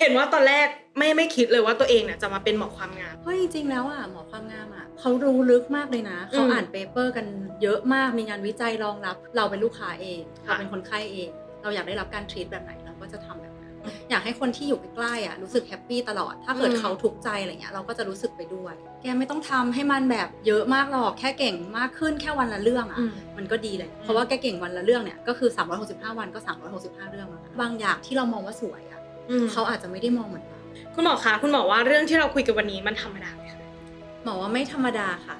เห็นว่าตอนแรกไม่ไม่คิดเลยว่าตัวเองเนี่ยจะมาเป็นหมอความงาม เพราะจริงๆแล้วอะหมอความงามอะเขารู้ลึกมากเลยนะ เขาอ่านเปเปอร์กันเยอะมากมีงานวิจัยรองรับ เราเป็นลูกค้าเองค่ะเราเป็นคนไข้เอง เราอยากได้รับการทรีตแบบไหนเราก็จะทำแบบนั้นอยากให้คนที่อยู่ใกล้ๆอะรู้สึกแฮปปี้ตลอด ถ้าเกิดอืมเขาทุกข์ใจอะไรเงี้ยเราก็จะรู้สึกไปด้วย แกไม่ต้องทำให้มันแบบเยอะมากหรอกแค่เก่งมากขึ้นแค่วันละเรื่องอะอืมมันก็ดีเลยเพราะว่าแกเก่งวันละเรื่องเนี่ยก็คือ 365 วันก็ 365 เรื่องแล้วนะบางอย่างที่เรามองว่าสวยอะ อืม เขาอาจจะไม่ได้มองเหมือนเราคุณหมอคะคุณหมอว่าเรื่องที่เราคุยกันวันนี้มันธรรมดาไหมคะหมอว่าไม่ธรรมดาค่ะ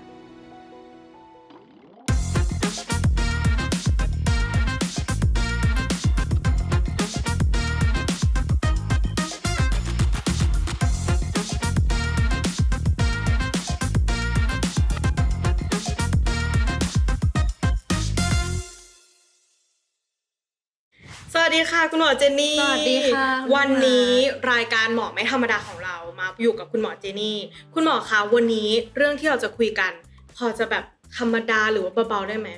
ค่ะคุณหมอเจนนี่ สวัสดีค่ะคุณวันนี้หมอรายการหมอไม่ธรรมดาของเรามาอยู่กับคุณหมอเจนนี่ คุณหมอคะวันนี้เรื่องที่เราจะคุยกัน พอจะแบบธรรมดาหรือว่าเบาๆได้ไหม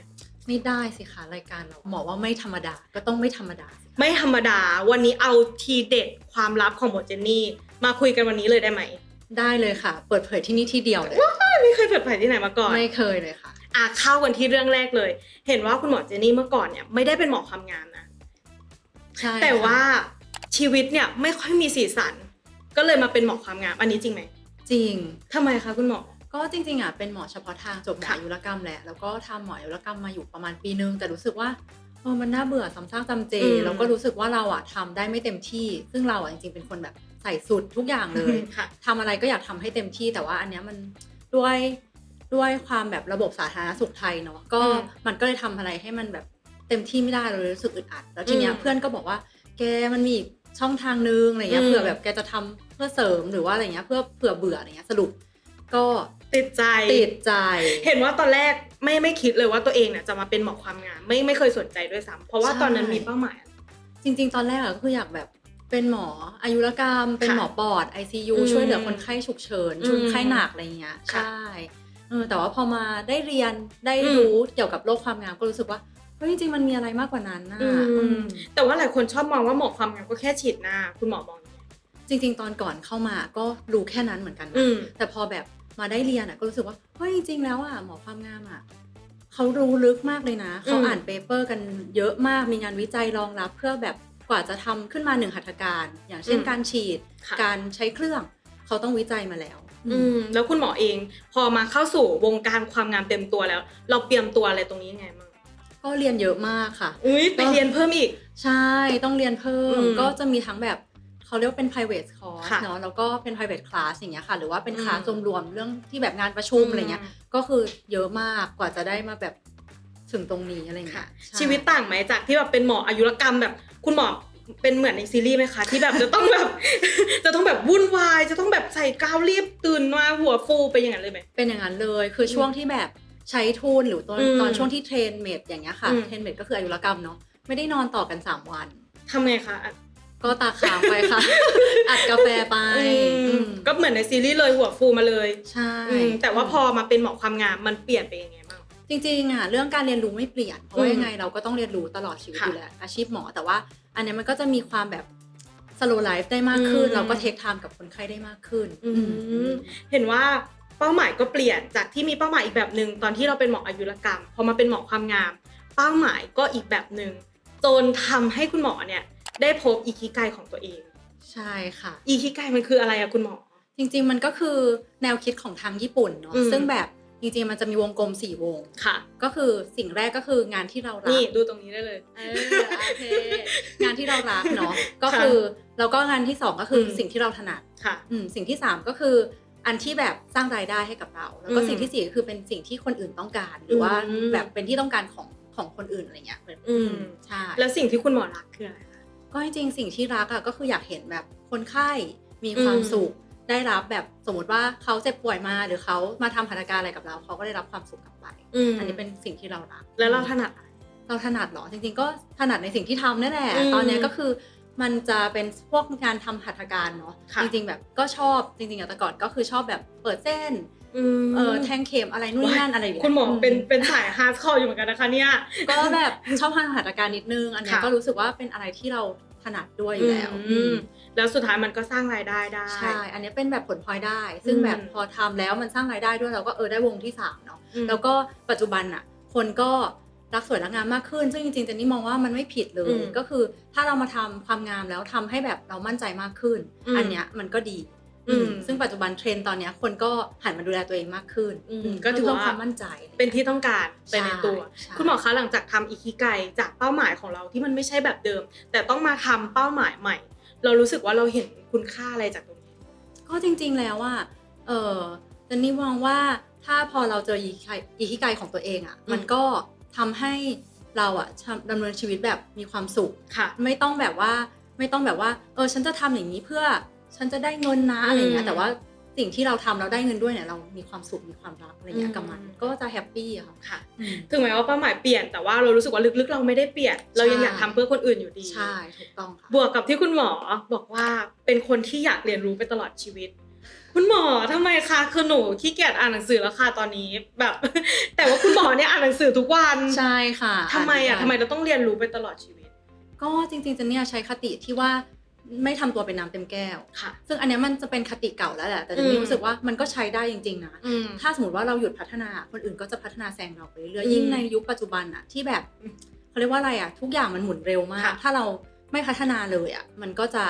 ไม่ได้สิคะรายการเราหมอว่าไม่ธรรมดาก็ต้องไม่ธรรมดาสิคะไม่ธรรมดา วันนี้เอาทีเด็ดความลับของหมอเจนนี่ มาคุยกันวันนี้เลยได้ไหม ได้เลยค่ะ เปิดเผยที่นี่ที่เดียวเลยไม่เคยเปิดเผยที่ไหนมาก่อน ไม่เคยเลยค่ะ อะเข้ากันที่เรื่องแรกเลย เห็นว่าคุณหมอเจนนี่เมื่อก่อนเนี่ยไม่ได้เป็นหมอความงามนะ ใช่แต่ค่ะว่าชีวิตเนี่ยไม่ค่อยมีสีสัน ก็เลยมาเป็นหมอความงามอันนี้จริงไหมจริงทำไมคะคุณหมอ ก็จริงๆอะเป็นหมอเฉพาะทางจบหมอค่ะอายุรกรรมแหละแล้วก็ทำหมออายุรกรรมมาอยู่ประมาณปีนึงแต่รู้สึกว่าเออมันน่าเบื่อซ้ำซากจำเจอืมแล้วก็รู้สึกว่าเราอะทำได้ไม่เต็มที่ ซึ่งเราอะจริงๆเป็นคนแบบใส่สุดทุกอย่างเลยค่ะทำอะไรก็อยากทำให้เต็มที่แต่ว่าอันเนี้ยมันด้วยด้วยความแบบระบบสาธารณสุขไทยเนาะก็อืมมันก็เลยทำอะไรให้มันแบบ เต็มที่ไม่ได้เราเลยรู้สึกอึดอัด แล้วทีเนี้ยอืมเพื่อนก็บอกว่า แกมันมีอีกช่องทางนึงอะไรเงี้ยอืมเผื่อแบบแกจะทำเพื่อเสริมหรือว่าอะไรเงี้ยเพื่อเผื่อเบื่ออะไรเงี้ยสรุป ก็ติดใจติดใจ เห็นว่าตอนแรกไม่ไม่คิดเลยว่าตัวเองเนี่ยจะมาเป็นหมอความงามไม่ไม่เคยสนใจด้วยซ้ำเพราะว่าตอนนั้นมีเป้าหมายอะไรจริง ๆ ตอนแรกอะก็คืออยากแบบเป็นหมออายุรกรรม เป็นค่ะหมอปอด ICU อืมช่วยเหลือคนไข้ฉุกเฉินอืมชุดไข้หนักอะไรเงี้ยค่ะใช่เออแต่ว่าพอมาได้เรียนได้อืมรู้เกี่ยวกับโรคความงามก็รู้สึกว่า เฮ้ยจริงๆมันมีอะไรมากกว่านั้นนะอืม อืมแต่ว่าหลายคนชอบมองว่าหมอความงามก็แค่ฉีดหน้า คุณหมอมองยังไงจริง ๆ ตอนก่อนเข้ามาก็รู้แค่นั้นเหมือนกันนะ อืม แต่พอแบบมาได้เรียนอะก็รู้สึกว่าเฮ้ยจริงๆแล้วอะหมอความงามอะเขารู้ลึกมากเลยนะเขาอืมอ่านเปเปอร์กันเยอะมากมีงานวิจัยรองรับเพื่อแบบกว่าจะทำขึ้นมาหนึ่งหัตถการ อย่างเช่นการฉีด ค่ะ การใช้เครื่องเขาต้องวิจัยมาแล้วอืมแล้วคุณหมอเอง พอมาเข้าสู่วงการความงามเต็มตัวแล้ว เราเตรียมตัวอะไรตรงนี้ยังไงบ้าง ก็เรียนเยอะมากค่ะ อุ้ยไปเรียนเพิ่มอีก ใช่ต้องเรียนเพิ่มอืมก็จะมีทั้งแบบเขาเรียกว่าเป็น private course ค่ะเนาะแล้วก็เป็น private class อย่างเงี้ยค่ะ หรือว่าเป็นคลาสอืมรวมๆเรื่องที่แบบงานประชุมอะไรเงี้ย ก็คือเยอะมากกว่าจะได้มาแบบถึงตรงนี้อะไรเงี้ค่ะยใช่ชีวิตต่างไหมจากที่แบบเป็นหมออายุรกรรมแบบคุณหมอเป็นเหมือนในซีรีส์ไหมคะที่แบบจะต้องแบบ จะต้องแบบวุ่นวาย จะต้องแบบใส่กาวรีบตื่นมาหัวฟูไปอย่างนั้นเลยไหมเป็นอย่างนั้นเลย คือช่วงที่แบบ ใช้ทุนหรือตอนอืมตอนช่วงที่เทรนเมดอย่างเงี้ยค่ะ อืม เทรนเมดก็คืออายุรกรรมเนาะไม่ได้นอนต่อกัน 3 วัน ทำไงคะอะก็ตาค้างไปค่ะ อัดกาแฟไปอืมอืมก็เหมือนในซีรีส์เลยหัวฟูมาเลยใช่อืมแต่ว่าพอมาเป็นหมอความงามมันเปลี่ยนไปยังไงบ้าง จริงๆอะเรื่องการเรียนรู้ไม่เปลี่ยนเพราะว่าอืมยังไงเราก็ต้องเรียนรู้ตลอดชีวิตค่ะอยู่แล้วอาชีพหมอแต่ว่า อันเนี้ยมันก็จะมีความแบบ slow life ได้มากขึ้น อืมเราก็เทคไทม์กับคนไข้ได้มากขึ้นอืม อืม เห็นว่า เป้าหมายก็เปลี่ยนจากที่มีเป้าหมายอีกแบบหนึ่งตอนที่เราเป็นหมออายุรกรรมพอมาเป็นหมอความงาม เป้าหมายก็อีกแบบหนึ่งจนทำให้คุณหมอเนี่ยได้พบอีคิไกของตัวเอง ใช่ค่ะ อีคิไกมันคืออะไรอะคุณหมอ จริง ๆ มันก็คือแนวคิดของทางญี่ปุ่นเนาะอืมซึ่งแบบจริงๆมันจะมีวงกลมสี่วงค่ะ ก็คือสิ่งแรกก็คืองานที่เรารันี่กดูตรงนี้ได้เลยเออโอเคงานที่เรารักเนาะก็คือแล้วก็งานที่สองก็คืออมสิ่งที่เราถนัดค่ะอืมสิ่งที่สามก็คือ อันที่แบบสร้างรายได้ให้กับเรา แล้วก็อืมสิ่งที่สี่ก็คือเป็นสิ่งที่คนอื่นต้องการ หรือว่าอืมแบบเป็นที่ต้องการของของคนอื่นอะไรเงี้ยอืมใช่แล้วสิ่งที่คุณหมอรักคืออะไรคะก็จริงๆสิ่งที่รักอะก็คืออยากเห็นแบบคนไข้มีความอืมสุขได้รับแบบสมมติว่าเขาเจ็บป่วยมาหรือเขามาทำหัตถการอะไรกับเราเขาก็ได้รับความสุขกลับไปมอันนี้เป็นสิ่งที่เรารัก แล้วเราถนัดอะไรเราถนัดเหรอจริงๆก็ถนัดในสิ่งที่ทำนั่นแหละอืมตอนเนี้ยก็คือ มันจะเป็นพวกงานทำหัตถการเนาะค่ะจริงๆแบบก็ชอบจริงๆอะแต่ก่อนก็คือชอบแบบเปิดเส้นมเออแทงเข็มอะไรนู่นนี่นั่นอะไรอย่างเงี้ยคุณหมอเป็นเป็นสายฮาร์ดคอร์อยู่เหมือนกันนะคะเนี่ยก็แบบชอบทำหัตถการนิดนึง อันเนี้ยค่ะก็รู้สึกว่าเป็นอะไรที่เราถนัดด้วยอยู่แล้วอืมแล้วสุดท้ายมันก็สร้างรายได้ได้ใช่อันนี้เป็นแบบผลพลอยได้ ซึ่งอืมแบบพอทำแล้วมันสร้างรายได้ด้วยเราก็เออได้วงที่สามเนาะอืมแล้วก็ปัจจุบันอะคนก็ รักสวยรักงามมากขึ้น ซึ่งจริงๆเจนนี่มองว่ามันไม่ผิดเลอืยมก็คือถ้าเรามาทำความงามแล้วทำให้แบบเรามั่นใจมากขึ้นอืมอันเนี้ยมันก็ดีอืมอืมซึ่งปัจจุบันเทรนด์ตอนเนี้ยคนก็หันมาดูแลตัวเองมากขึ้นอืมอืมก็ถือว่าเพิ่มความมั่นใจ เป็นที่ต้องการไปในตัวใช่คุณหมอคะหลังจากทำอิคิไกจากเป้าหมายของเราที่มันไม่ใช่แบบเดิม แต่ต้องมาทำเป้าหมายใหม่ เรารู้สึกว่าเราเห็นคุณค่าอะไรจากตรงนี้ ก็จริง ๆแล้วว่าเออเจนนี่มองว่าถ้าพอเราเจออีคิไกอีคิไกของตัวเองอะ่ะอืมมันก็ ทำให้เราอะ่ะทำดำเนินชีวิตแบบมีความสุขค่ะ ไม่ต้องแบบว่าไม่ต้องแบบว่าเออฉันจะทำอย่างนี้เพื่อฉันจะได้เงินนะอะไรเงี้อืยมแต่ว่าสิ่งที่เราทำเราได้เงินด้วยเนี่ยเรามีความสุขมีความรักอะไรเงี้อืยมกับมันก็จะแฮปปี้อะค่ะค่ะอืมถึงแม้ว่าเป้าหมายเปลี่ยนแต่ว่าเรารู้สึกว่าลึกๆ เราไม่ได้เปลี่ยน เรายังใช่อยากทำเพื่อคนอื่นอยู่ดีใช่ถูกต้องค่ะบวกกับที่คุณหมอบอกว่าเป็นคนที่อยากเรียนรู้ไปตลอดชีวิต คุณหมอทำไมคะคือหนูขี้เกียจอ่านหนังสือแล้วค่ะตอนนี้แบบ แต่ว่าคุณหมอเนี่ยอ่านหนังสือทุกวันใช่ค่ะทำไมอะนทำไมเราต้องเรียนรู้ไปตลอดชีวิต ก็จริงๆเจนเนี่ยใช้คติที่ว่าไม่ทำตัวเป็นน้ำเต็มแก้วค่ะ ซึ่งอันเนี้ยมันจะเป็นคติเก่าแล้วแหละ แต่เจนอืนี่มรู้สึกว่ามันก็ใช้ได้จริง ๆ นะอืมถ้าสมมติว่าเราหยุดพัฒนา คนอื่นก็จะพัฒนาแซงเราไปเรื่อยอืมๆยิ่งในยุคปัจจุบันอะที่แบบอืมเขาเรียกว่าอะไรอะทุกอย่างมันหมุนเร็วมากค่ะถ้าเราไม่พัฒนาเลยอะมันก็จะ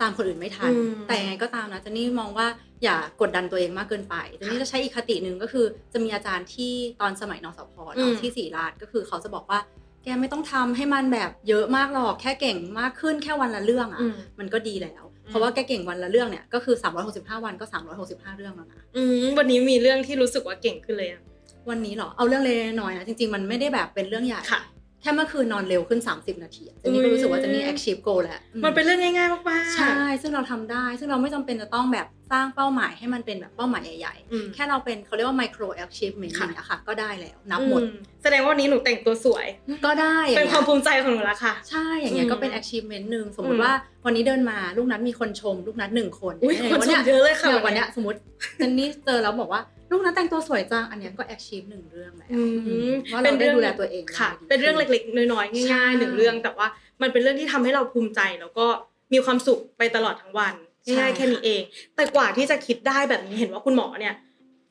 ตามคนอื่นไม่ทันอืมแต่ยังไงก็ตามนะเจนนี่มองว่าอย่ากดดันตัวเองมากเกินไปเจนนี่จะใช้อีกคติหนึ่งก็คือ จะมีอาจารย์ที่ตอนสมัยนสพอืเนาะมที่ศรีราชก็คือเขาจะบอกว่า แกไม่ต้องทำให้มันแบบเยอะมากหรอกแค่เก่งมากขึ้นแค่วันละเรื่องอะอืมมันก็ดีแล้วอืมเพราะว่าแกเก่งวันละเรื่องเนี่ยก็คือ 365 วันก็ 365 เรื่องแล้วนะอืมวันนี้มีเรื่องที่รู้สึกว่าเก่งขึ้นเลยอะวันนี้เหรอเอาเรื่องเล็กๆน้อยๆนะจริงๆมันไม่ได้แบบเป็นเรื่องใหญ่ค่ะ แค่เมื่อคืนนอนเร็วขึ้น 30 นาทีอะเจนนี่ก็รู้สึกว่าเจนนี่ achieve goal แล้วอืมันเป็นเรื่องง่ายๆมากๆ ใช่ ซึ่งเราทำได้ ซึ่งเราไม่จำเป็นจะต้องแบบสร้างเป้าหมายให้มันเป็นแบบเป้าหมายใหญ่อืมๆแค่เราเป็นเขาเรียกว่า micro achievement ค่ะอย่างเงี้ยค่ะ ก็ได้แล้วนับหมดอืแสดงว่าวันนี้หนูแต่งตัวสวย ก็ได้อย่งเป็นงี้ยความภูมิใจของหนูแล้วค่ะ ใช่ อย่างเงี้ยอืมก็เป็น achievement หนึ่งสมมอืติมว่าวันนี้เดินมาลูกนัดมีคนชม ลูกนัดหนึ่งคนอุ้ยางคนวัชนี้มเยอะเลยค่ะเนี่ยวันเนี้ยสมมติเจนนี่เจอแล้วบอกว่า ลูกนัดแต่งตัวสวยจังอันเนี้ยก็ achieve หนึ่งเรื่องแล้วอืมอืมว่าเราได้ดูแลตัวเองค่ะได้ดีเป็นเรื่องเล็กๆ น้อยๆใช่ง่ายๆหนึ่งเรื่อง แต่ว่ามันเป็นเรื่องที่ทำให้เราภูมิใจแล้วก็มีความสุขไปตลอดทั้งวันใช่ง่ายๆแค่นี้เอง แต่กว่าที่จะคิดได้แบบนี้เห็นว่าคุณหมอเนี่ย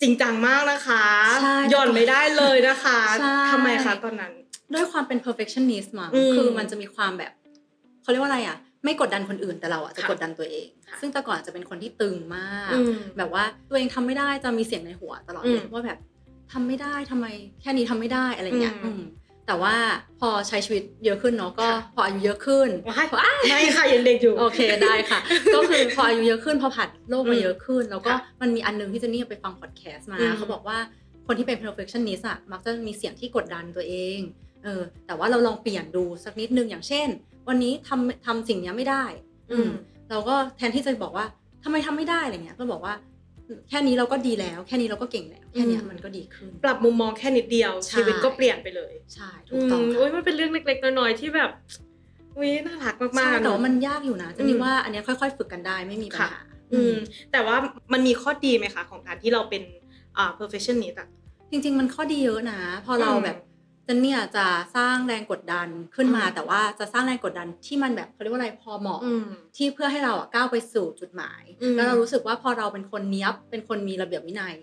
จริงจังมากนะคะใช่หย่อนไม่ได้เลยนะคะใช่ทำไมคะตอนนั้น ด้วยความเป็น perfectionist มั้งอืมคือมันจะมีความแบบเขาเรียกว่าอะไรอะ ไม่กดดันคนอื่นแต่เราอะจะค่ะกดดันตัวเองค่ะซึ่งแต่ก่อนจะเป็นคนที่ตึงมากอืมแบบว่าตัวเองทำไม่ได้จะมีเสียงในหัวตลอดเลอืยมว่าแบบทำไม่ได้ทำไมแค่นี้ทำไม่ได้อะไรเงี้ยอืมอืมแต่ว่าพอใช้ชีวิตเยอะขึ้นเนาะก็ค่ะพออายุเยอะขึ้นว้ายพออะไม่ค่ะยังเด็กอยู่โอเคได้ค่ะ ก็คือพออายุเยอะขึ้นพอผ่านโลกมาอืมเยอะขึ้น แล้วก็ค่ะมันมีอันหนึงที่เจนนี่ไปฟังพอดแคสต์มาอืมเขาบอกว่าคนที่เป็น perfectionist อะมักจะมีเสียงที่กดดันตัวเองเออแต่ว่าเราลองเปลี่ยนดูสักนิดนึงอย่างเช่น วันนี้ทำทำสิ่งเนี้ยไม่ได้ อืมเราก็แทนที่จะบอกว่าทำไมทำไม่ได้อะไรเงี้ย ก็บอกว่าแค่นี้เราก็ดีแล้ว แค่นี้เราก็เก่งแล้วแค่เนี้ยอืมมันก็ดีขึ้น ปรับมุมมองแค่นิดเดียวใช่ชีวิตก็เปลี่ยนไปเลยใช่ถูกต้องมค่ะอุ้ยมันเป็นเรื่องเล็ก ๆ น้อยๆที่แบบอุ้ยน่ารักมากๆใช่อะแต่ว่าเอะมันยากอยู่นะเจะนี่อืมว่าอันเนี้ยค่อย ๆ ฝึกกันได้ไม่มีปัญหาอืมแต่ว่ามันมีข้อดีไหมคะของการที่เราเป็นอ่า perfectionist อะจริง ๆ มันข้อดีเยอะนะ พอเราอืมแบบ เจนเนี่ยจะสร้างแรงกดดันขึ้นมาอืมแต่ว่าจะสร้างแรงกดดันที่มันแบบเขาเรียกว่าอะไรพอเหมาะอืมที่เพื่อให้เราอะก้าวไปสู่จุดหมายอืมแล้วเรารู้สึกว่าพอเราเป็นคนเนี้ยบเป็นคนมีระเบียบวินัย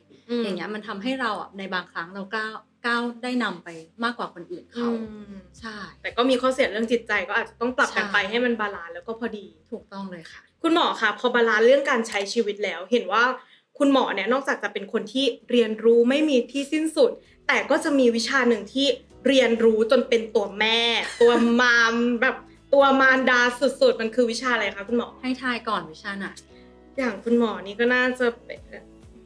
อย่างเงี้ยมันทำให้เราอะในบางครั้งเราก้าวก้าวได้นำไปมากกว่าคนอื่นอืเขามใช่ แต่ก็มีข้อเสียเรื่องจิตใจก็อาจจะต้องปรับกันใช่ไปให้มันบาลานซ์แล้วก็พอดีถูกต้องเลยค่ะ คุณหมอคะพอบาลานซ์เรื่องการใช้ชีวิตแล้ว เห็นว่าคุณหมอเนี่ยนอกจากจะเป็นคนที่เรียนรู้ไม่มีที่สิ้นสุด แต่ก็จะมีวิชาหนึ่งที่ เรียนรู้จนเป็นตัวแม่ ตัวมามแบบตัวมารดาสุดๆ มันคือวิชาอะไรคะคุณหมอ ให้ทายก่อนวิชาไหนอย่างคุณหมอนี่ก็น่าจะเป็น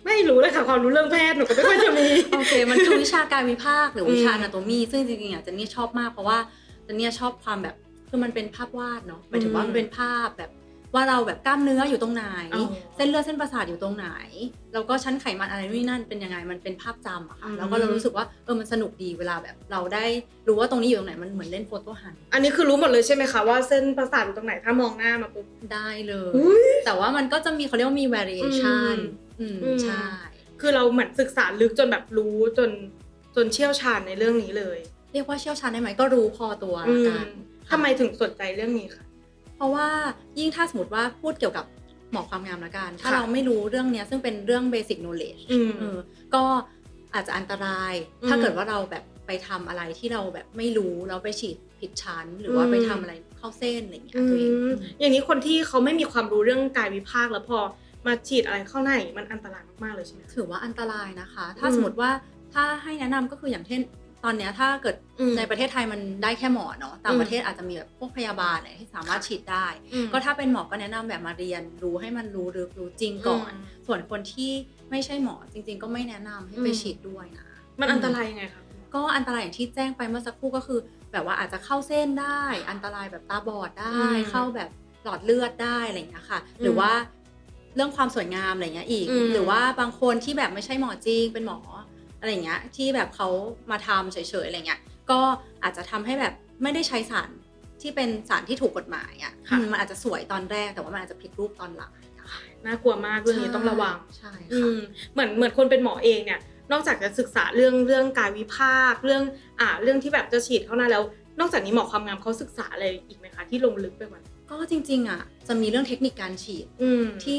ไม่รู้เลยค่ะความรู้เรื่องแพทย์หนูก็ไม่ค่อยจะมีโอเค มันคือวิชากายวิภาคหรือวิชาอืมอนาโตมีซึ่งจริงๆอะเจนนี่ชอบมากเพราะว่าเจนนี่ชอบความแบบคือมันเป็นภาพวาดเนาะหมายถึงว่าอืมมันเป็นภาพแบบ ว่าเราแบบกล้ามเนื้ออยู่ตรงไหน อ๋อเส้นเลือดเส้นประสาทอยู่ตรงไหน แล้วก็ชั้นไขมันอะไรนู่นนนั่นเป็นยังไงมันเป็นภาพจำอะค่ะอืม แล้วก็เรารู้สึกว่าเออมันสนุกดีเวลาแบบเราได้รู้ว่าตรงนี้อยู่ตรงไหนมันเหมือนเล่นโฟโต้ฮันอันนี้คือรู้หมดเลยใช่ไหมคะว่าเส้นประสาทอยู่ตรงไหนถ้ามองหน้ามาปุ๊บ ได้เลย อุ๊ยแต่ว่ามันก็จะมีเขาเรียกว่ามี variation อืมอืม ใช่ คือเราเหมือนศึกษาลึกจนแบบรู้จนจนเชี่ยวชาญในเรื่องนี้เลยเรียกว่าเชี่ยวชาญได้ไหมก็รู้พอตัวอืละมกัน ทำไมถึงสนใจเรื่องนี้คะ เพราะว่ายิ่งถ้าสมมติว่าพูดเกี่ยวกับหมอความงามละกัน ถ้าค่ะเราไม่รู้เรื่องเนี้ยซึ่งเป็นเรื่อง basic knowledge อืมเออก็อาจจะอันตรายอืมถ้าเกิดว่าเราแบบไปทำอะไรที่เราแบบไม่รู้แล้วไปฉีดผิดชั้น หรือว่าอืมไปทำอะไรเข้าเส้นอะไรอย่างเงี้ยอืตัวเองมอย่างนี้คนที่เขาไม่มีความรู้เรื่องกายวิภาคแล้วพอมาฉีดอะไรเข้าในมันอันตรายมากๆเลยใช่ไหมถือว่าอันตรายนะคะ ถ้าอืมสมมติว่าถ้าให้แนะนำก็คืออย่างเช่น ตอนเนี้ยถ้าเกิดอืม ในประเทศไทยมันได้แค่หมอเนาะต่างอืมประเทศอาจจะมีแบบพวกพยาบาลเนี่ยที่สามารถฉีดได้ อืมก็ถ้าเป็นหมอก็แนะนำแบบมาเรียนรู้ให้มันรู้ลึกรู้จริงก่อนอืมส่วนคนที่ไม่ใช่หมอจริง ๆ ก็ไม่แนะนำให้ไปอืม ฉีดด้วยนะ มันอันตรายยังไงคะก็อันตรายอย่างที่แจ้งไปเมื่อสักครู่ก็คือ แบบว่าอาจจะเข้าเส้นได้ อันตรายแบบตาบอดได้ อืมเข้าแบบหลอดเลือดได้อะไรอย่างเงี้ยค่ะอืมหรือว่าเรื่องความสวยงามอะไรเงี้ยอีก อืมหรือว่าบางคนที่แบบไม่ใช่หมอจริงเป็นหมอ อะไรเงี้ยที่แบบเขามาทำเฉยๆอะไรเงี้ยก็อาจจะทำให้แบบไม่ได้ใช้สารที่เป็นสารที่ถูกกฎหมายอะค่ะอืมมันอาจจะสวยตอนแรกแต่ว่ามันอาจจะผิดรูปตอนหลังอะไรเงี้ยค่ะน่ากลัวมากเรื่องนี้ต้องระวังใช่อืค่ะมเหมือนเหมือนคนเป็นหมอเองเนี่ยนอกจากจะศึกษาเรื่องเรื่องกายวิภาคเรื่องอ่าเรื่องที่แบบจะฉีดเข้าหน้าแล้ว นอกจากนี้หมอความงามเขาศึกษาอะไรอีกไหมคะที่ลงลึกไปกว่านั้นก็จริงๆอะจะมีเรื่องเทคนิคการฉีดอืมที่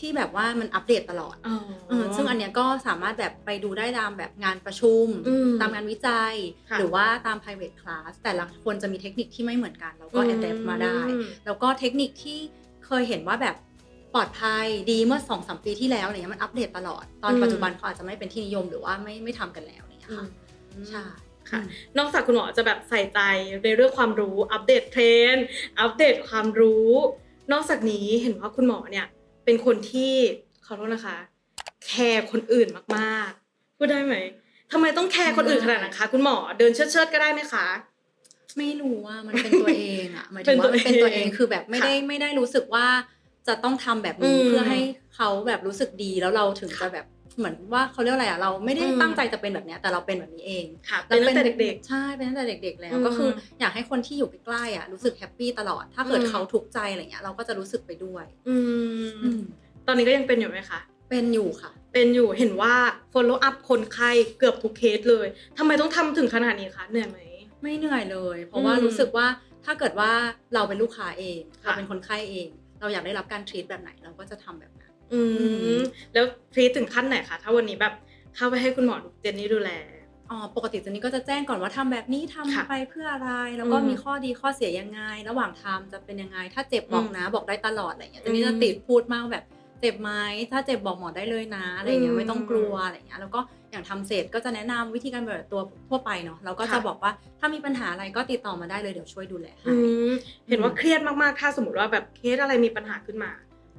ที่แบบว่ามันอัปเดตตลอดอ๋อเออซึ่งอันเนี้ยก็สามารถแบบไปดูได้ตามแบบงานประชุมอืมตามงานวิจัยค่ะหรือว่าตาม private class แต่ละคนจะมีเทคนิคที่ไม่เหมือนกัน เราก็อืม adapt มาได้ แล้วก็เทคนิคที่เคยเห็นว่าแบบปลอดภัยดีเมื่อ2อสปีที่แล้วอะไรเงี้ยมันอัปเดตตลอด ตอนอืมปัจจุบันเขาอาจจะไม่เป็นที่นิยมหรือว่าไม่ไม่ทำกันแล้วอะไรเงี้ยอืค่ะมใช่ค่ะอืมนอกจากคุณหมอจะแบบใส่ใจในเรื่องความรู้อัปเดตเทรนด์อัปเดตความรู้ นอกจากนี้เห็นว่าคุณหมอเนี่ย เป็นคนที่ขอโทษนะคะ แคร์คนอื่นมากๆพูดได้ไหมทำไมต้องแคร์คนอื่นขนาดนั้นคะคุณหมอเดินเชิดๆก็ได้ไหมคะไม่รู้ว่ามันเป็นตัวเองอะหมายถึงเป็นตัว่าวมันเป็นตัวเองเองคือแบบไม่ได้ค่ะไม่ได้รู้สึกว่าจะต้องทำแบบนี้อืมเพื่อให้ เขาแบบรู้สึกดีแล้วเราถึงจะแบบเหมือนว่าเขาเรียกอะไรอะเราไม่ได้อืมตั้งใจจะเป็นแบบเนี้ยแต่เราเป็นแบบนี้เองค่ะเป็นตั้งแต่เด็กใช่เป็นตั้งแต่เด็ก ๆ แล้วอืมก็คืออยากให้คนที่อยู่ใกล้ๆอะรู้สึกแฮปปี้ตลอด ถ้าเกิดอืมเขาทุกข์ใจอะไรเงี้ยเราก็จะรู้สึกไปด้วยๆอืมตอนนี้ก็ยังเป็นอยู่ไหมคะเป็นอยู่ค่ะ เป็นอยู่เห็นว่า follow up คนไข้เกือบทุกเคสเลยทำไมต้องทำถึงขนาดนี้คะเหนื่อยไหมไม่เหนื่อยเลย เพราะว่าอืมรู้สึกว่าถ้าเกิดว่าเราเป็นลูกค้าเองค่ะเราเป็นคนไข้เอง เราอยากได้รับการทรีตแบบไหนเราก็จะทำแบบนั้น อือืมมแล้วทรีตถึงขั้นไหนคะถ้าวันนี้แบบเข้าไปให้คุณหมอเจนนี่ดูแลอ๋อปกติเจนนี่ก็จะแจ้งก่อนว่าทำแบบนี้ทำค่ะไปเพื่ออะไร แล้วก็อืมมีข้อดีข้อเสียยังไง ระหว่างทำจะเป็นยังไง ถ้าเจ็บบอกอืมนะบอกได้ตลอดอะไรเงี้ยเจนนี่อืมจะติดพูดมากแบบเจ็บไหมถ้าเจ็บบอกหมอได้เลยนะอะไรเงี้อืยมไม่ต้องกลัวอะไรเงี้ยแล้วก็อย่างทำเสร็จก็จะแนะนำวิธีการแบบตัวทั่วไปเนาะเราก็จะค่ะบอกว่าถ้ามีปัญหาอะไรก็ติดต่อมาได้เลยเดี๋ยวช่วยดูแลให้อืมเห็นว่าเครียดมากๆถ้าสมมติว่าแบบเคสอะไรมีปัญหาขึ้นมา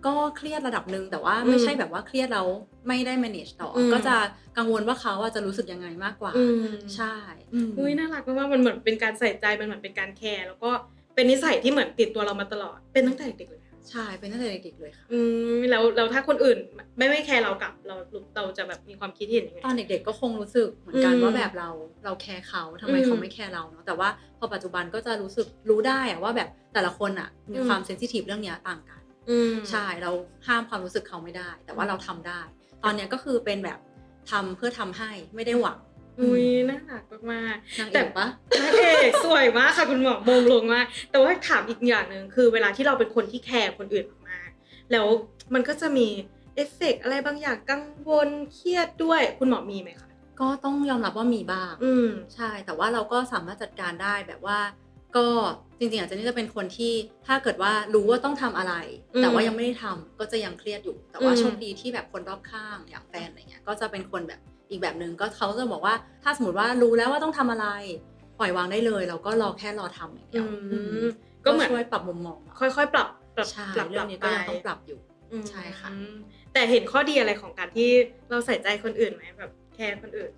ก็เครียดระดับหนึ่งแต่ว่าอืมไม่ใช่แบบว่าเครียดแล้วไม่ได้ manage ต่ออมก็จะกังวลว่าเขาอะจะรู้สึกยังไงมากกว่าอืมใช่อืมอุ้ยน่ารักมากๆมันเหมือนเป็นการใส่ใจมันเหมือนเป็นการแคร์แล้วก็เป็นนิสัยที่เหมือนติดตัวเรามาตลอดเป็นตั้งแต่เด็กเลยใช่เป็นตั้งแต่เด็กๆเลยค่ะ อืมแล้วแล้วถ้าคนอื่นไม่ไม่แคร์เรากลับเราเราจะแบบมีความคิดเห็นยังไงตอนเด็กๆก็คงรู้สึกเหมือนกันอืมว่าแบบเราเราแคร์เขาทำไมอืมเขาไม่แคร์เราเนาะแต่ว่าพอปัจจุบันก็จะรู้สึกรู้ได้อะว่าแบบแต่ละคนอะมีอืมความเซนซิทีฟเรื่องเนี้ยต่างกันอืม ใช่เราห้ามความรู้สึกเขาไม่ได้ แต่ว่าเราทำได้ ตอนเนี้ยก็คือเป็นแบบทำเพื่อทำให้ไม่ได้หวังอุ้ยน่ารักมากนางๆเอแต่กปะนางเอกสวยมากค่ะคุณหมอมงลงมากแต่ว่าถามอีกอย่างหนึ่งคือ เวลาที่เราเป็นคนที่แคร์คนอื่นมากๆแล้วมันก็จะมีเอฟเฟกต์อะไรบางอย่างกังวลเครียดด้วยคุณหมอมีไหมคะก็ต้องยอมรับว่ามีบ้าง อืมใช่ แต่ว่าเราก็สามารถจัดการได้แบบว่า ก็จริงๆอาจจะนี่จะเป็นคนที่ถ้าเกิดว่ารู้ว่าต้องทำอะไรอืมแต่ว่ายังไม่ได้ทำก็จะยังเครียดอยู่ แต่ว่าอืมโชคดีที่แบบคนรอบข้างอย่างแฟนอะไรเงี้ยก็จะเป็นคนแบบอีกแบบหนึ่งก็เขาจะบอกว่าถ้าสมมติว่ารู้แล้วว่าต้องทำอะไรปล่อยวางได้เลย เราก็รอแค่รอทำอย่างเดีอืยวมก็เหมือนช่วยปรับมุมมองเราค่อยๆ ปรับปรับใช่ปรับเรื่องนี้ก็ยังต้องปรับอยู่อืมใช่ค่ะแต่เห็นข้อดีอะไรของการที่เราใส่ใจคนอื่นไหมแบบแคร์คนอื่น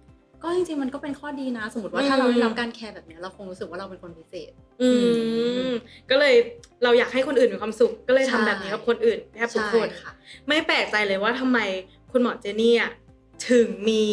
ก็จริงๆมันก็เป็นข้อดีนะ สมมติว่าอืมถ้าเราได้รับการแคร์แบบเนี้ยเราคงรู้สึกว่าเราเป็นคนพิเศษ อืมก็เลยเราอยากให้คนอื่นมีความสุข ก็เลยทำใช่แบบนี้กับคนอื่นแทบทุกใช่คนค่ะไม่แปลกใจเลยว่าทำไมคุณหมอเจนี่อะถึงมี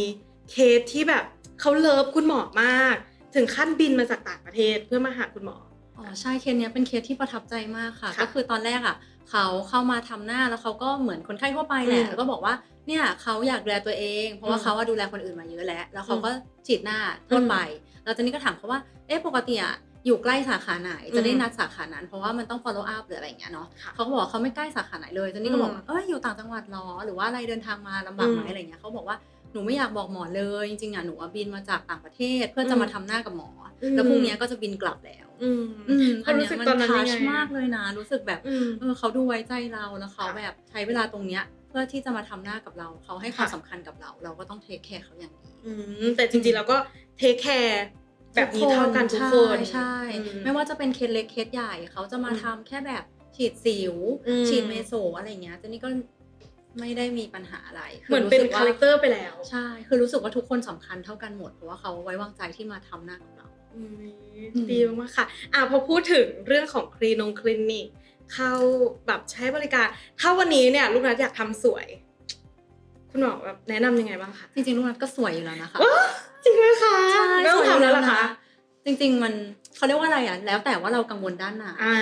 เคสที่แบบเขาเลิฟคุณหมอมาก ถึงขั้นบินมาจากต่างประเทศเพื่อมาหาคุณหมออ๋อใช่เคสเนี้ยเป็นเคสที่ประทับใจมากค่ะค่ะก็คือตอนแรกอะเขาเข้ามาทำหน้าแล้วเขาก็เหมือนคนไข้ทั่วไปแหละอืมแล้วก็บอกว่า เนี่ยเขาอยากดูแลตัวเอง เพราะว่าอืมเขาว่าดูแลคนอื่นมาเยอะแล้ว แล้วเขาอืมก็ฉีดหน้าทั่วอืมไปแล้วเจนนี่ก็ถามเขาว่าเอ๊ะปกติอะอยู่ใกล้สาขาไหนจะได้อืมนัดสาขานั้น เพราะว่ามันต้อง follow up หรืออะไรอย่างเงี้ยเนาะค่ะเขาก็บอกว่าเขาไม่ใกล้สาขาไหนเลยเจนนี่ก็บอกอืมว่าเอ้ยอยู่ต่างจังหวัดหรอหรือว่าอะไรเดินทางมาลำบากไหมอืมอะไรเงี้ยเขาบอกว่าหนูไม่อยากบอกหมอเลยจริงๆอะหนูอะบินมาจากต่างประเทศเพื่อจะอืมมาทำหน้ากับหมอออืมแล้วพรุ่งเนี้ยก็จะบินกลับแล้วอืมอืมความรู้สึกตอนนั้นทัยังชไงมากเลยนะ รู้สึกแบบอืมเออเขาดูไว้ใจเราแล้วเขาค่ะแบบใช้เวลาตรงเนี้ยเพื่อที่จะมาทำหน้ากับเรา เขาให้ความค่ะสำคัญกับเรา เราก็ต้องเทคแคร์เขาอย่างดีอืมแต่จริงๆแล้วก็เทคแคร์แบบนี้เท่ากันทุกคนใช่ใช่อืมไม่ว่าจะเป็นเคสเล็กเคสใหญ่ เขาจะมาอืมทำแค่แบบฉีดสิวอืมฉีดเมโซอะไรเงี้ยเจนนี่ก็ไม่ได้มีปัญหาอะไร เหมือนเป็นสึกว่คาแรคเตอร์ไปแล้ว ใช่ คือรู้สึกว่าทุกคนสำคัญเท่ากันหมด เพราะว่าเขาไว้วางใจที่มาทำหน้ากับเราอืมอืมดีมากๆค่ะ อะพอพูดถึงเรื่องของคลินงคลินิก เข้าแบบใช้บริการ ถ้าวันนี้เนี่ยลูกนัดอยากทำสวย คุณหมอแบบแนะนำยังไงบ้างคะจริงๆลูกนัทก็สวยอยู่แล้วนะคะ ว้าจริงไหมคะใช่ไม่ต้องทำแล้วเหรอคะจริงๆมันเขาเรียกว่าอะไรอะแล้วแต่ว่าเรากังวลด้านไหนอ่า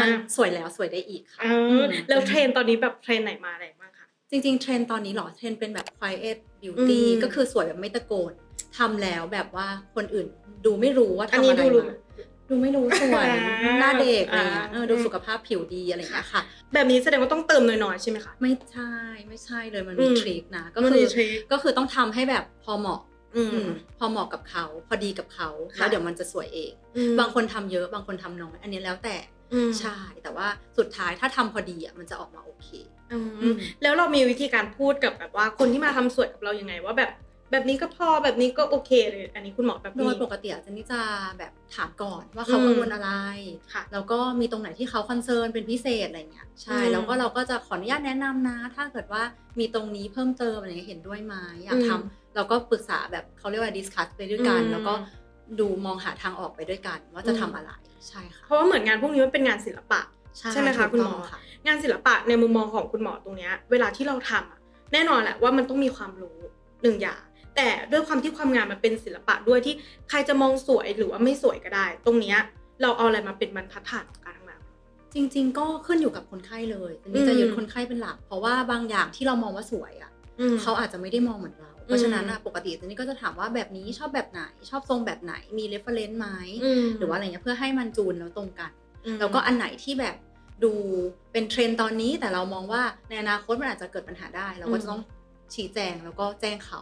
มันสวยแล้วสวยได้อีกค่ะเออือมแล้วเทรนตอนนี้แบบเทรนไหนมาอะไรบ้างคะ จริงๆเทรนด์ตอนนี้เหรอเทรนด์เป็นแบบ quiet beauty อืมก็คือสวยแบบไม่ตะโกนทำแล้วแบบว่าคนอื่นดูไม่รู้ว่าอันทำนี้อะไรดูรู้ มา ดูไม่รู้สวยอ่าหน้าเด็กอะไรเงี้ยอ่าเออดูสุขภาพผิวดีอะไรเงี้ยค่ะ แบบนี้แสดงว่าต้องเติมน้อยๆใช่ไหมคะ ไม่ใช่ไม่ใช่เลยมันอืมีมทริคนะ ก็มันคืมีอทริคก็คือต้องทำให้แบบพอเหมาะอืมอืมพอเหมาะกับเขา พอดีกับเขาค่ะแล้วเดี๋ยวมันจะสวยเองอืมบางคนทำเยอะบางคนทำน้อย อันนี้แล้วแต่อืมใช่แต่ว่าสุดท้ายถ้าทำพอดีอะมันจะออกมาโอเคอือืมมแล้วเรามีวิธีการพูดกับแบบว่าคนที่มาทำสวยกับเรายังไงว่าแบบ แบบนี้ก็พอแบบนี้ก็โอเคเลย อันนี้คุณหมอแบบโดนี้ยปกติอะเจนนี่จะแบบถามก่อนว่าเขาอืมกังวลอะไรค่ะแล้วก็มีตรงไหนที่เขาคอนเซิร์นเป็นพิเศษอะไรเงี้ยใช่อืมแล้วก็เราก็จะขออนุญาตแนะนำนะ ถ้าเกิดว่ามีตรงนี้เพิ่มเติมอะไรเงี้ยเห็นด้วยไหมอยากอืมทำเราก็ปรึกษาแบบเขาเรียกว่าดิสคัสไปด้วยกันอืมแล้วก็ดูมองหาทางออกไปด้วยกันว่าจะอืมทำอะไรใช่ค่ะเพราะว่าเหมือนงานพวกนี้มันเป็นงานศิลปะใช่ไหมคะถูกคุณหมอต้องค่ะงานศิลปะในมุมมองของคุณหมอตรงเนี้ยเวลาที่เราทำอะแน่นอนแหละว่ามันต้องมีความรู้หนึ่งอย่าง แต่ด้วยความที่ความงามมันเป็นศิลปะด้วยที่ใครจะมองสวยหรือว่าไม่สวยก็ได้ ตรงเนี้ยเราเอาอะไรมาเป็นบรรทัดฐานของการทำงาน จริง ๆ ก็ขึ้นอยู่กับคนไข้เลยอันนี้อืมจะยึดคนไข้เป็นหลัก เพราะว่าบางอย่างที่เรามองว่าสวยอะอืมเขาอาจจะไม่ได้มองเหมือนเรา เพราะฉะนั้นอะปกติอันนี้ก็จะถามว่าแบบนี้ชอบแบบไหน ชอบทรงแบบไหนมี reference ไหมมหรือว่าอะไรเงี้ยเพื่อให้มันจูนแล้วตรงกันอืมแล้วก็อันไหนที่แบบดูเป็นเทรนด์ตอนนี้แต่เรามองว่าในอนาคตมันอาจจะเกิดปัญหาได้ เราก็จะต้องชี้แจงแล้วก็แจ้งเขา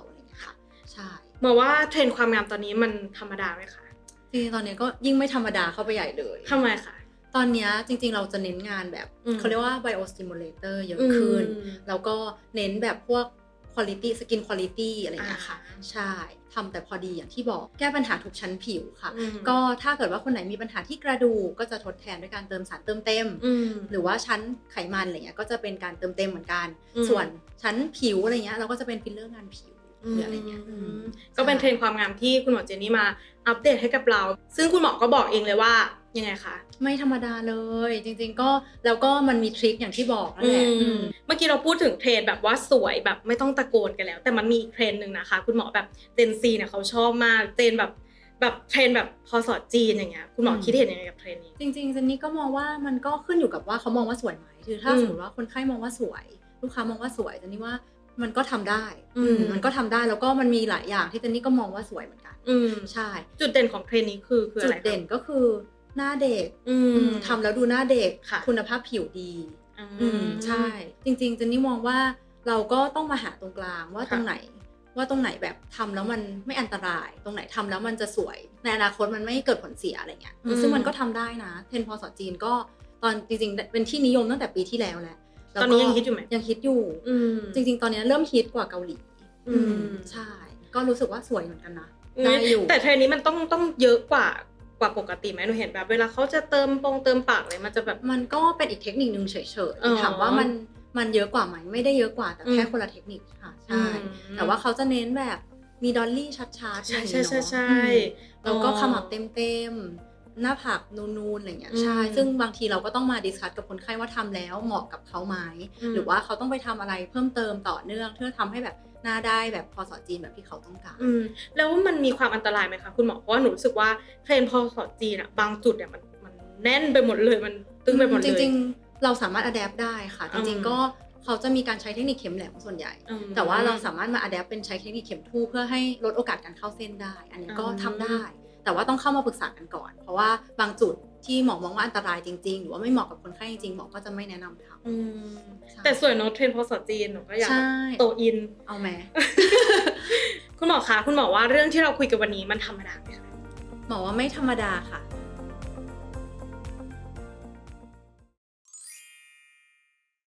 ใช่หมอว่าเทรนด์ความงามตอนนี้มันธรรมดาไหมคะจริงๆตอนนี้ก็ยิ่งไม่ธรรมดาเข้าไปใหญ่เลยทำไมคะ ตอนเนี้ยจริงๆเราจะเน้นงานแบบอืมเขาเรียกว่า biostimulator เยอะขึ้น อืม แล้วก็เน้นแบบพวก quality skin quality อะไรอย่างเงี้ยค่ะอ่าใช่ทำแต่พอดีอย่างที่บอกแก้ปัญหาทุกชั้นผิวค่ะ อืมก็ถ้าเกิดว่าคนไหนมีปัญหาที่กระดูกก็จะทดแทนด้วยการเติมสารเติมเต็ม อืม หรือว่าชั้นไขมันอะไรเงี้ยก็จะเป็นการเติมเต็มเหมือนกัน อืม ส่วนชั้นผิวอะไรเงี้ยเราก็จะเป็นฟิลเลอร์งานผิว หรืออะไรเงี้ยอืมก็เป็นเทรนด์ความงามที่คุณหมอเจนนี่มาอัปเดตให้กับเรา ซึ่งคุณหมอก็บอกเองเลยว่ายังไงคะไม่ธรรมดาเลย จริง ๆ ก็แล้วก็มันมีทริคอย่างที่บอกนั่นแหละอืมเมื่อกี้เราพูดถึงเทรนด์แบบว่าสวยแบบไม่ต้องตะโกนกันแล้ว แต่มันมีอีกเทรนด์หนึ่งนะคะ คุณหมอแบบเจนซีเนี่ยเขาชอบมากเทรนด์แบบแบบเทรนด์แบบพอสอจีนอย่างเงี้ยคุณหมออืมคิดเห็นยังไงกับเทรนด์นี้ จริงๆเจนนี่ก็มองว่ามันก็ขึ้นอยู่กับว่าเขามองว่าสวยไหมคือถ้าอืมสมมติว่าคนไข้มองว่าสวย ลูกค้ามองว่าสวยเจนนี่ว่า มันก็ทำได้ อืมอืมมันก็ทำได้แล้วก็มันมีหลายอย่างที่เจนนี่ก็มองว่าสวยเหมือนกัน อืมใช่ จุดเด่นของเทรนด์นี้คือคือจุอะดไรคะเด่นก็คือหน้าเด็ก อือืมมทำแล้วดูหน้าเด็กค่ะ คุณภาพผิวดีอือืมใช่ จริงๆเจนนี่มองว่าเราก็ต้องมาหาตรงกลางว่าค่ะตรงไหนว่าตรงไหนแบบทำแล้วมันไม่อันตราย ตรงไหนทำแล้วมันจะสวย ในอนาคตมันไม่เกิดผลเสียอะไรเงี้ยอืมซึ่งมันก็ทำได้นะ เทรนด์พอสอจีนก็ตอนจริงๆ เป็นที่นิยมตั้งแต่ปีที่แล้วแหละแล้ว ตอนนี้ยังคิดอยู่ไหมยังฮิตอยู่อืมจริง ๆ ตอนนี้เริ่มฮิตกว่าเกาหลี อืมใช่ ก็รู้สึกว่าสวยเหมือนกันนะได้อยู่แต่เทรนด์นี้มันต้องต้องเยอะกว่ากว่าปกติไหมหนูเห็นแบบเวลาเขาจะเติมปงเติมปากเลยมันจะแบบมันก็เป็นอีกเทคนิคนึงเฉยอ๋อๆถามว่ามันมันเยอะกว่าไหมไม่ได้เยอะกว่าแต่แค่อืมคนละเทคนิคค่ะใช่อืมแต่ว่าเขาจะเน้นแบบมีดอลลี่ชัดๆใช่อะไรใช่อย่างใช่เงี้ยใช่เนาะอืมแล้วก็อ๋อขมับเต็มๆ หน้าผากนูนๆอะไรอย่างเงี้ยอืมใช่ซึ่งบางทีเราก็ต้องมาดิสคัสกับคนไข้ว่าทำแล้วเหมาะกับเขาไหมอืมหรือว่าเขาต้องไปทำอะไรเพิ่มเติมต่อเนื่องเพื่อทำให้แบบหน้าได้แบบพอสอจีนแบบที่เขาต้องการอืมแล้วมันมีความอันตรายไหมคะคุณหมอเพราะว่าหนูรู้สึกว่าเทรนด์พอสอจีนอะบางจุดเนี่ยมันมันแน่นไปหมดเลยมันตึงไปหมดเลยจริง ๆ เราสามารถอัดแอปได้ค่ะจริงอืมๆก็เขาจะมีการใช้เทคนิคเข็มแหลมส่วนใหญ่อืมแต่ว่าเราสามารถมาอัดแอปเป็นใช้เทคนิคเข็มทู่เพื่อให้ลดโอกาสการเข้าเส้นได้ อันนี้ก็อืมทำได้ แต่ว่าต้องเข้ามาปรึกษากันก่อน เพราะว่าบางจุดที่หมอมองว่าอันตรายจริง ๆ หรือว่าไม่เหมาะกับคนไข้จริงๆหมอก็จะไม่แนะนำทำอืมใช่แต่สวยเนอะเทรนด์ภาษาจีนหนูก็อยากใช่โตอินเอาแม้คุณหมอคะคุณหมอว่าเรื่องที่เราคุยกันวันนี้มันธรรมดาไหมคะหมอว่าไม่ธรรมดาค่ะ